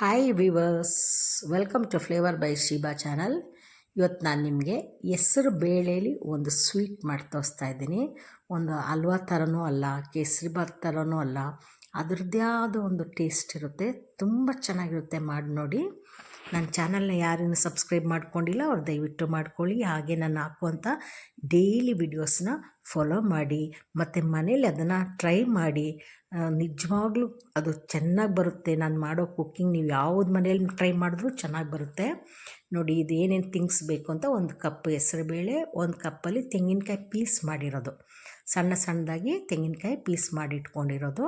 Hi viewers welcome to flavour by Sheeba channel ಇವತ್ತು ನಾನು ನಿಮಗೆ ಹೆಸರು ಬೇಳೆಲಿ ಒಂದು ಸ್ವೀಟ್ ಮಾಡಿ ತೋರಿಸ್ತಾ ಇದ್ದೀನಿ. ಒಂದು ಹಲ್ವಾ ಥರನೂ ಅಲ್ಲ ಕೇಸರಿಬಾತ್ ಥರನೂ ಅಲ್ಲ. ಅದರದ್ದೇ ಆದ ಒಂದು ಟೇಸ್ಟ್ ಇರುತ್ತೆ. ತುಂಬ ಚೆನ್ನಾಗಿರುತ್ತೆ. ಮಾಡಿ ನೋಡಿ. ನನ್ನ ಚಾನಲ್ನ ಯಾರೇನು ಸಬ್ಸ್ಕ್ರೈಬ್ ಮಾಡ್ಕೊಂಡಿಲ್ಲ ಅವ್ರು ದಯವಿಟ್ಟು ಮಾಡ್ಕೊಳ್ಳಿ. ಹಾಗೆ ನಾನು ಹಾಕುವಂಥ ಡೈಲಿ ವಿಡಿಯೋಸ್ನ ಫಾಲೋ ಮಾಡಿ, ಮತ್ತು ಮನೇಲಿ ಅದನ್ನು ಟ್ರೈ ಮಾಡಿ. ನಿಜವಾಗ್ಲೂ ಅದು ಚೆನ್ನಾಗಿ ಬರುತ್ತೆ. ನಾನು ಮಾಡೋ ಕುಕ್ಕಿಂಗ್ ನೀವು ಯಾವ್ದು ಮನೇಲಿ ಟ್ರೈ ಮಾಡಿದ್ರೂ ಚೆನ್ನಾಗಿ ಬರುತ್ತೆ. ನೋಡಿ ಇದು ಏನೇನು ಥಿಂಗ್ಸ್ ಬೇಕು ಅಂತ ಒಂದು ಕಪ್ ಹೆಸರುಬೇಳೆ, ಒಂದು ಕಪ್ಪಲ್ಲಿ ತೆಂಗಿನಕಾಯಿ ಪೀಸ್ ಮಾಡಿರೋದು. ಸಣ್ಣ ಸಣ್ಣದಾಗಿ ತೆಂಗಿನಕಾಯಿ ಪೀಸ್ ಮಾಡಿ ಇಟ್ಕೊಂಡಿರೋದು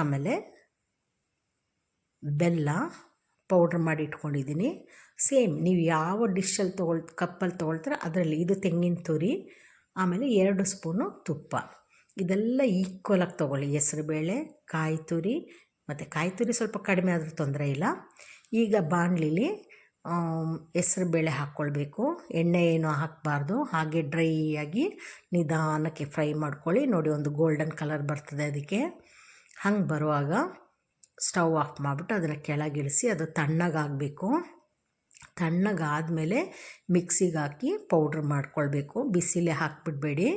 ಆಮೇಲೆ ಬೆಲ್ಲ ಪೌಡ್ರ್ ಮಾಡಿ ಇಟ್ಕೊಂಡಿದ್ದೀನಿ. ಸೇಮ್ ನೀವು ಯಾವ ಡಿಶಲ್ಲಿ ತೊಗೊಳ್, ಕಪ್ಪಲ್ಲಿ ತೊಗೊಳ್ತೀರ ಅದರಲ್ಲಿ ಇದು ತೆಂಗಿನ ತುರಿ, ಆಮೇಲೆ ಎರಡು ಸ್ಪೂನು ತುಪ್ಪ. ಇದೆಲ್ಲ ಈಕ್ವಲಾಗಿ ತೊಗೊಳ್ಳಿ. ಹೆಸ್ರುಬೇಳೆ ಕಾಯಿ ತುರಿ, ಮತ್ತು ಕಾಯಿ ತುರಿ ಸ್ವಲ್ಪ ಕಡಿಮೆ ಆದರೂ ತೊಂದರೆ ಇಲ್ಲ. ಈಗ ಬಾಣಲಿಲಿ ಹೆಸ್ರುಬೇಳೆ ಹಾಕ್ಕೊಳ್ಬೇಕು. ಎಣ್ಣೆ ಏನು ಹಾಕಬಾರ್ದು. ಹಾಗೆ ಡ್ರೈ ಆಗಿ ನಿಧಾನಕ್ಕೆ ಫ್ರೈ ಮಾಡ್ಕೊಳ್ಳಿ. ನೋಡಿ, ಒಂದು ಗೋಲ್ಡನ್ ಕಲರ್ ಬರ್ತದೆ ಅದಕ್ಕೆ. ಹಂಗೆ ಬರುವಾಗ ಸ್ಟವ್ ಆಫ್ ಮಾಡಿಬಿಟ್ಟು ಅದನ್ನು ಕೆಳಗಿಳಿಸಿ ಅದು ತಣ್ಣಗಾಗಬೇಕು. ತಣ್ಣಗಾದಮೇಲೆ ಮಿಕ್ಸಿಗೆ ಹಾಕಿ ಪೌಡ್ರ್ ಮಾಡ್ಕೊಳ್ಬೇಕು. ಬಿಸಿಲೇ ಹಾಕ್ಬಿಡ್ಬೇಡಿ.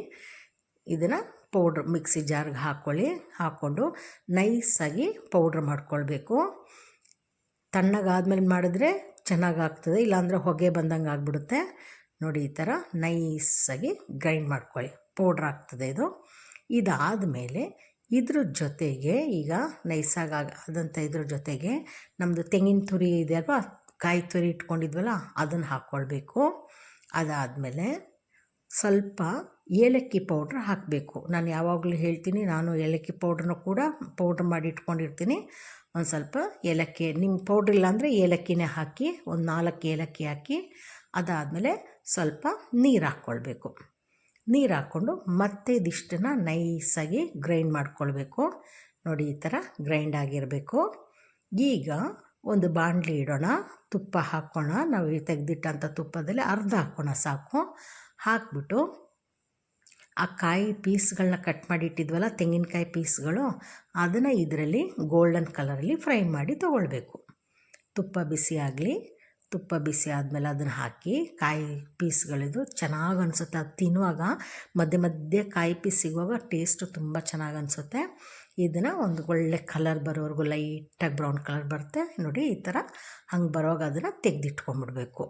ಇದನ್ನು ಪೌಡ್ರ್ ಮಿಕ್ಸಿ ಜಾರ್ಗೆ ಹಾಕ್ಕೊಳ್ಳಿ ಹಾಕ್ಕೊಂಡು ನೈಸಾಗಿ ಪೌಡ್ರ್ ಮಾಡ್ಕೊಳ್ಬೇಕು. ತಣ್ಣಗಾದ್ಮೇಲೆ ಮಾಡಿದ್ರೆ ಚೆನ್ನಾಗಾಗ್ತದೆ. ಇಲ್ಲಾಂದರೆ ಹೊಗೆ ಬಂದಂಗೆ ಆಗಿಬಿಡುತ್ತೆ. ನೋಡಿ, ಈ ಥರ ನೈಸಾಗಿ ಗ್ರೈಂಡ್ ಮಾಡ್ಕೊಳ್ಳಿ. ಪೌಡ್ರ್ ಆಗ್ತದೆ ಇದು. ಇದಾದಮೇಲೆ ಇದ್ರ ಜೊತೆಗೆ ಈಗ ನೈಸಾಗಿ ಆದಂಥ ಇದ್ರ ಜೊತೆಗೆ ನಮ್ಮದು ತೆಂಗಿನ ತುರಿ ಇದೆ ಅಲ್ವಾ? ಕಾಯಿ ತುರಿ ಇಟ್ಕೊಂಡಿದ್ವಲ್ಲ, ಅದನ್ನು ಹಾಕ್ಕೊಳ್ಬೇಕು ಅದಾದಮೇಲೆ ಸ್ವಲ್ಪ ಏಲಕ್ಕಿ ಪೌಡ್ರ್ ಹಾಕಬೇಕು. ನಾನು ಯಾವಾಗಲೂ ಹೇಳ್ತೀನಿ, ನಾನು ಏಲಕ್ಕಿ ಪೌಡ್ರನ್ನು ಕೂಡ ಪೌಡ್ರ್ ಮಾಡಿ ಇಟ್ಕೊಂಡಿರ್ತೀನಿ. ಒಂದು ಸ್ವಲ್ಪ ಏಲಕ್ಕಿ ನಿಮ್ಮ ಪೌಡ್ರ್ ಇಲ್ಲಾಂದರೆ ಏಲಕ್ಕಿನೇ ಹಾಕಿ, ಒಂದು ನಾಲ್ಕು ಏಲಕ್ಕಿ ಹಾಕಿ, ಅದಾದಮೇಲೆ ಸ್ವಲ್ಪ ನೀರು ಹಾಕ್ಕೊಳ್ಬೇಕು ನೀರು ಹಾಕ್ಕೊಂಡು ಮತ್ತೆ ಇದಿಷ್ಟನ್ನು ನೈಸಾಗಿ ಗ್ರೈಂಡ್ ಮಾಡ್ಕೊಳ್ಬೇಕು. ನೋಡಿ, ಈ ಥರ ಗ್ರೈಂಡ್ ಆಗಿರಬೇಕು. ಈಗ ಒಂದು ಬಾಣಲಿ ಇಡೋಣ, ತುಪ್ಪ ಹಾಕೋಣ. ನಾವು ತೆಗೆದಿಟ್ಟಂಥ ತುಪ್ಪದಲ್ಲಿ ಅರ್ಧ ಹಾಕೋಣ ಸಾಕು. ಹಾಕ್ಬಿಟ್ಟು ಆ ಕಾಯಿ ಪೀಸ್ಗಳನ್ನ ಕಟ್ ಮಾಡಿ ಇಟ್ಟಿದ್ವಲ್ಲ, ತೆಂಗಿನಕಾಯಿ ಪೀಸ್ಗಳು, ಅದನ್ನು ಇದರಲ್ಲಿ ಗೋಲ್ಡನ್ ಕಲರಲ್ಲಿ ಫ್ರೈ ಮಾಡಿ ತೊಗೊಳ್ಬೇಕು. ತುಪ್ಪ ಬಿಸಿ ಆಗಲಿ ತುಪ್ಪ ಬಿಸಿ ಆದಮೇಲೆ ಅದನ್ನು ಹಾಕಿ ಕಾಯಿ ಪೀಸ್ಗಳಿದು ಚೆನ್ನಾಗಿ ಅನಿಸುತ್ತೆ. ಅದು ತಿನ್ನುವಾಗ ಮಧ್ಯೆ ಮಧ್ಯೆ ಕಾಯಿ ಪೀಸ್ ಸಿಗುವಾಗ ಟೇಸ್ಟು ತುಂಬ ಚೆನ್ನಾಗಿ ಅನಿಸುತ್ತೆ. ಇದನ್ನು ಒಂದು ಒಳ್ಳೆ ಕಲರ್ ಬರೋವರೆಗೂ ಲೈಟಾಗಿ ಬ್ರೌನ್ ಕಲರ್ ಬರುತ್ತೆ. ನೋಡಿ ಈ ಥರ ಹಂಗೆ ಬರೋವಾಗ ಅದನ್ನು ತೆಗೆದಿಟ್ಕೊಂಡ್ಬಿಡ್ಬೇಕು.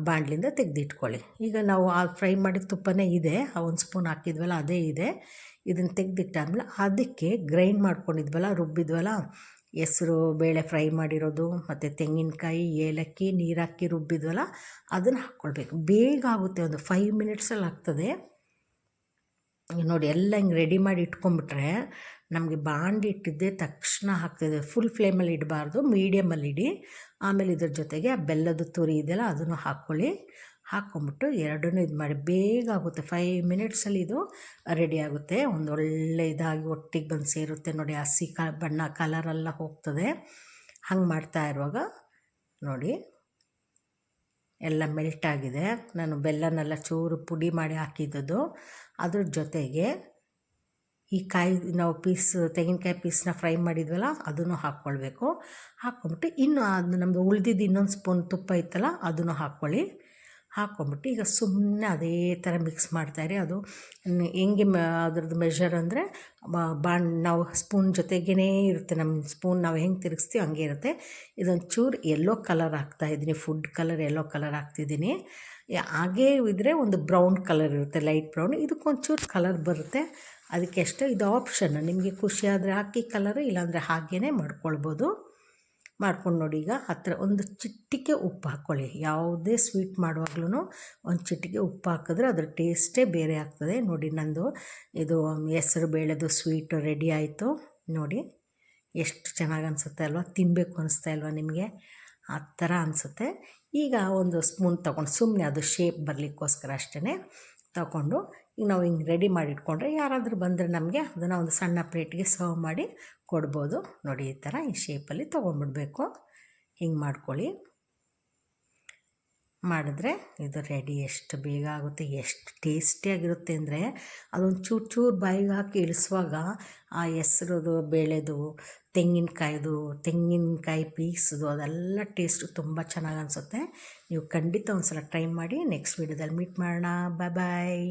ಬಾಂಡ್ಲಿಂದ ತೆಗೆದಿಟ್ಕೊಳ್ಳಿ. ಈಗ ನಾವು ಆ ಫ್ರೈ ಮಾಡಿದ ತುಪ್ಪನೇ ಇದೆ. ಆ ಒಂದು ಸ್ಪೂನ್ ಹಾಕಿದ್ವಲ್ಲ, ಅದೇ ಇದೆ. ಇದನ್ನು ತೆಗೆದಿಟ್ಟಾದ್ಮೇಲೆ ಅದಕ್ಕೆ ಗ್ರೈಂಡ್ ಮಾಡ್ಕೊಂಡಿದ್ವಲ್ಲ, ರುಬ್ಬಿದ್ವಲ್ಲ ಹೆಸ್ರು, ಬೇಳೆ ಫ್ರೈ ಮಾಡಿರೋದು, ಮತ್ತು ತೆಂಗಿನಕಾಯಿ, ಏಲಕ್ಕಿ ನೀರು ಹಾಕಿ ರುಬ್ಬಿದ್ವಲ್ಲ, ಅದನ್ನು ಹಾಕ್ಕೊಳ್ಬೇಕು. ಬೇಗ ಆಗುತ್ತೆ ಒಂದು ಫೈವ್ ಮಿನಿಟ್ಸಲ್ಲಿ ಆಗ್ತದೆ. ನೋಡಿ, ಎಲ್ಲ ಹಿಂಗೆ ರೆಡಿ ಮಾಡಿ ಇಟ್ಕೊಂಬಿಟ್ರೆ ನಮಗೆ ಬಾಂಡಿ ಇಟ್ಟಿದ್ದೆ ತಕ್ಷಣ ಹಾಕ್ತದೆ ಫುಲ್ ಫ್ಲೇಮಲ್ಲಿ ಇಡಬಾರ್ದು ಮೀಡಿಯಮಲ್ಲಿ ಇಡಿ. ಆಮೇಲೆ ಇದ್ರ ಜೊತೆಗೆ ಬೆಲ್ಲದ ತುರಿ ಇದೆಯಲ್ಲ, ಅದನ್ನು ಹಾಕ್ಕೊಳ್ಳಿ. ಹಾಕ್ಕೊಂಬಿಟ್ಟು ಎರಡನ್ನೂ ಇದು ಮಾಡಿ, ಬೇಗ ಆಗುತ್ತೆ. ಫೈವ್ ಮಿನಿಟ್ಸಲ್ಲಿ ಇದು ರೆಡಿ ಆಗುತ್ತೆ. ಒಂದು ಒಳ್ಳೆ ಇದಾಗಿ ಒಟ್ಟಿಗೆ ಬಂದು ಸೇರುತ್ತೆ ನೋಡಿ, ಹಸಿ ಕ, ಬಣ್ಣ ಕಲರೆಲ್ಲ ಹೋಗ್ತದೆ. ಹಂಗೆ ಮಾಡ್ತಾ ಇರುವಾಗ ನೋಡಿ, ಎಲ್ಲ ಮೆಲ್ಟ್ ಆಗಿದೆ. ನಾನು ಬೆಲ್ಲನೆಲ್ಲ ಚೂರು ಪುಡಿ ಮಾಡಿ ಹಾಕಿದ್ದದು ಅದ್ರ ಜೊತೆಗೆ ಈ ಕಾಯಿ, ನಾವು ಪೀಸ್, ತೆಂಗಿನಕಾಯಿ ಪೀಸ್ನ ಫ್ರೈ ಮಾಡಿದ್ವಲ್ಲ, ಅದನ್ನು ಹಾಕ್ಕೊಳ್ಬೇಕು. ಹಾಕ್ಕೊಂಬಿಟ್ಟು ಇನ್ನು ಅದು ನಮ್ಮದು ಉಳಿದಿದ್ದು ಇನ್ನೊಂದು ಸ್ಪೂನ್ ತುಪ್ಪ ಇತ್ತಲ್ಲ, ಅದನ್ನು ಹಾಕ್ಕೊಳ್ಳಿ. ಹಾಕ್ಕೊಂಬಿಟ್ಟು ಈಗ ಸುಮ್ಮನೆ ಅದೇ ಥರ ಮಿಕ್ಸ್ ಮಾಡ್ತಾಯಿರಿ ಅದು ಹೆಂಗೆ ಮ ಅದ್ರದ್ದು ಮೆಷರ್ ಅಂದರೆ ಬಾಣ್ ನಾವು ಸ್ಪೂನ್ ಜೊತೆಗೇ ಇರುತ್ತೆ. ನಮ್ಮ ಸ್ಪೂನ್ ನಾವು ಹೆಂಗೆ ತಿರುಗಿಸ್ತೀವಿ ಹಂಗೆ ಇರುತ್ತೆ. ಇದೊಂದು ಚೂರು ಎಲ್ಲೋ ಕಲರ್ ಹಾಕ್ತಾಯಿದ್ದೀನಿ ಫುಡ್ ಕಲರ್ ಎಲ್ಲೋ ಕಲರ್ ಹಾಕ್ತಿದ್ದೀನಿ. ಹಾಗೇ ಇದ್ದರೆ ಒಂದು ಬ್ರೌನ್ ಕಲರ್ ಇರುತ್ತೆ ಲೈಟ್ ಬ್ರೌನ್ ಇದಕ್ಕೊಂಚೂರು ಕಲರ್ ಬರುತ್ತೆ. ಅದಕ್ಕೆ ಅಷ್ಟೇ ಇದು ಆಪ್ಷನ್ ನಿಮಗೆ ಖುಷಿ ಆದರೆ ಹಾಕಿ ಕಲರು ಇಲ್ಲಾಂದರೆ ಹಾಗೇ ಮಾಡ್ಕೊಳ್ಬೋದು. ಮಾಡ್ಕೊಂಡು ನೋಡಿ ಈಗ ಹತ್ತಿರ ಒಂದು ಚಿಟಿಕೆ ಉಪ್ಪು ಹಾಕ್ಕೊಳ್ಳಿ ಯಾವುದೇ ಸ್ವೀಟ್ ಮಾಡುವಾಗ್ಲೂ ಒಂದು ಚಿಟಿಕೆ ಉಪ್ಪು ಹಾಕಿದ್ರೆ ಅದ್ರ ಟೇಸ್ಟೇ ಬೇರೆ ಆಗ್ತದೆ. ನೋಡಿ ನಂದು ಇದು ಹೆಸರು ಬೇಳೆದು ಸ್ವೀಟ್ ರೆಡಿ ಆಯಿತು. ನೋಡಿ ಎಷ್ಟು ಚೆನ್ನಾಗಿ ಅನಿಸುತ್ತೆ ಅಲ್ವಾ? ತಿನ್ನಬೇಕು ಅನಿಸ್ತಾ ಇಲ್ವಾ ನಿಮಗೆ? ಆ ಥರ ಅನಿಸುತ್ತೆ. ಈಗ ಒಂದು ಸ್ಪೂನ್ ತೊಗೊಂಡು ಸುಮ್ಮನೆ ಅದು ಶೇಪ್ ಬರಲಿಕ್ಕೋಸ್ಕರ ಅಷ್ಟೇ ತಗೊಂಡು ಈಗ ನಾವು ಹಿಂಗೆ ರೆಡಿ ಮಾಡಿ ಇಟ್ಕೊಂಡ್ರೆ ಯಾರಾದರೂ ಬಂದರೆ ನಮಗೆ ಅದನ್ನು ಒಂದು ಸಣ್ಣ ಪ್ಲೇಟಿಗೆ ಸರ್ವ್ ಮಾಡಿ ಕೊಡ್ಬೋದು. ನೋಡಿ, ಈ ಥರ ಈ ಶೇಪಲ್ಲಿ ತೊಗೊಂಡ್ಬಿಡ್ಬೇಕು. ಹಿಂಗೆ ಮಾಡ್ಕೊಳ್ಳಿ. ಮಾಡಿದ್ರೆ ಇದು ರೆಡಿ ಎಷ್ಟು ಬೇಗ ಆಗುತ್ತೆ, ಎಷ್ಟು ಟೇಸ್ಟಿಯಾಗಿರುತ್ತೆ ಅಂದರೆ ಅದೊಂದು ಚೂರು ಚೂರು ಬಾಯಿಗೆ ಹಾಕಿ ಇಳಿಸುವಾಗ ಆ ಹೆಸ್ರದು, ಬೇಳೆದು, ತೆಂಗಿನಕಾಯ್ದು, ತೆಂಗಿನಕಾಯಿ ಪೀಸ್ದು ಅದೆಲ್ಲ ಟೇಸ್ಟು ತುಂಬ ಚೆನ್ನಾಗಿ ಅನಿಸುತ್ತೆ. ನೀವು ಖಂಡಿತ ಒಂದು ಸಲ ಟ್ರೈ ಮಾಡಿ ನೆಕ್ಸ್ಟ್ ವೀಡಿಯೋದಲ್ಲಿ ಮೀಟ್ ಮಾಡೋಣ. ಬಾಯ್ ಬಾಯ್